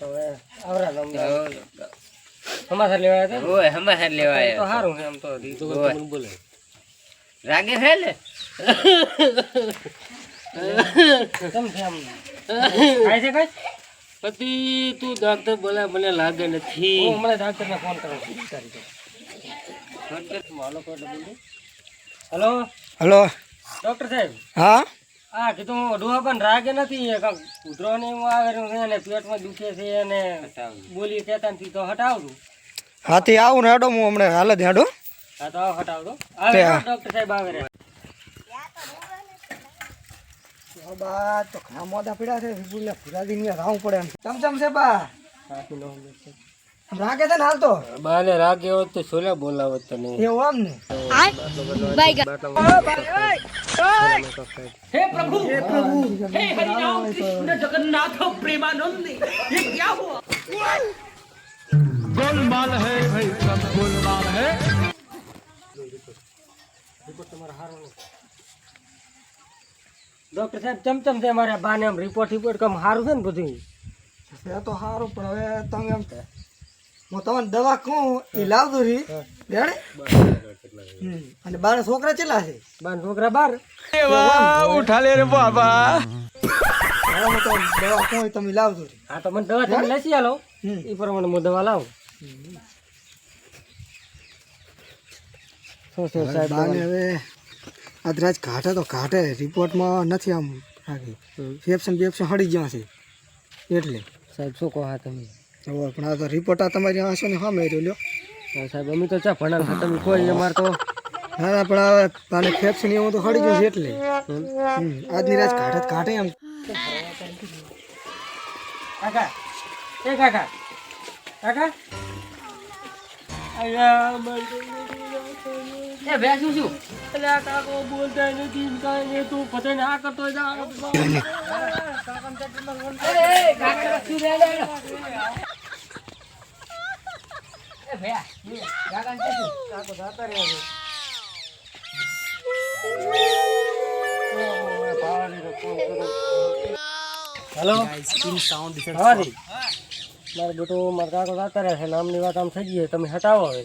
હવે આવરા રમ સમાચાર લેવા આવ્યા હતા ઓય સમાચાર લેવા ને? તો સારું છે તો. બોલે. રાગે છે ને કેમ છે આમ? ખાય છે કઈ? પતિ તું ડાક્ટર બોલા મને લાગે નથી. હું હમણાં ડાક્ટરને ફોન કરું છું. તારી તો. Hello hello. ડોક્ટર સાહેબ. હા? હા કીધું ડોહા પણ રાગે નથી. ઉધરો ને એવું આવે છે અને પેટમાં દુખે છે અને બોલી કહેતા નથી તો હટાવતું હાથી આવું ને હેડો હું હમણાં હાલ જ હેડો. હા તો આવો હટાવડો આવે તે રે, હા. ડોક્ટર સાહેબ આવે રે બા તો ઘણા મોડા પડ્યા છે. વિપુલને ફુરાદી ને રાવું પડે એમ. ચમચમ છે બા? આમ રાગે છે ને હાલ તો? બાને રાગે હોત તો છોલા બોલાવત તને એવું આમ ને? ડોક્ટર સાહેબ ચમચમ છે મારે બાને આમ રિપોર્ટ રિપોર્ટ કમ સારું છે ને બધું એ તો સારું પણ હવે તમે એમ હું તમને દવા કહું એ લાવતું રહી જાણે અને બાર છોકરા ચેલા છે? બાર છોકરા બાર. હવે રે બાબા. દવા કહું તમે લાવજો રી. હા તો મને દવા તમે લસી આલો. એ પ્રમાણે હું દવા લાવું. હવે અદરાજ ઘાટે તો ઘાટે રિપોર્ટમાં નથી આમ રાખી ફેફસન બેફસન હળી ગયા છે. એટલે. સાહેબ શું કહો હા તમે? પણ આ તો રિપોર્ટ આ તમારી હશે ને હા મેં લ્યો. હા, સાહેબ અમે તો ચા ભણા છો તમે કોઈ અમાર તો ના ના પણ હવે પાને ફેફસન એવું તો હળી ગયું છે એટલે. આજની રાત કાઢત કાઢે એમ. કાકા એ કાકા કાકા. એ બેસું છું. એટલે આ કાકો બોલતા નથી કાંઈ તું પતે ના કરતો આ કાકા. એ ભયા ગાગા ને શું કાકો જાતા મારો બેટો મારા કાકો જાતા રહ્યા છે નામની વાત આમ થઈ ગઈ તમે હટાવો હવે.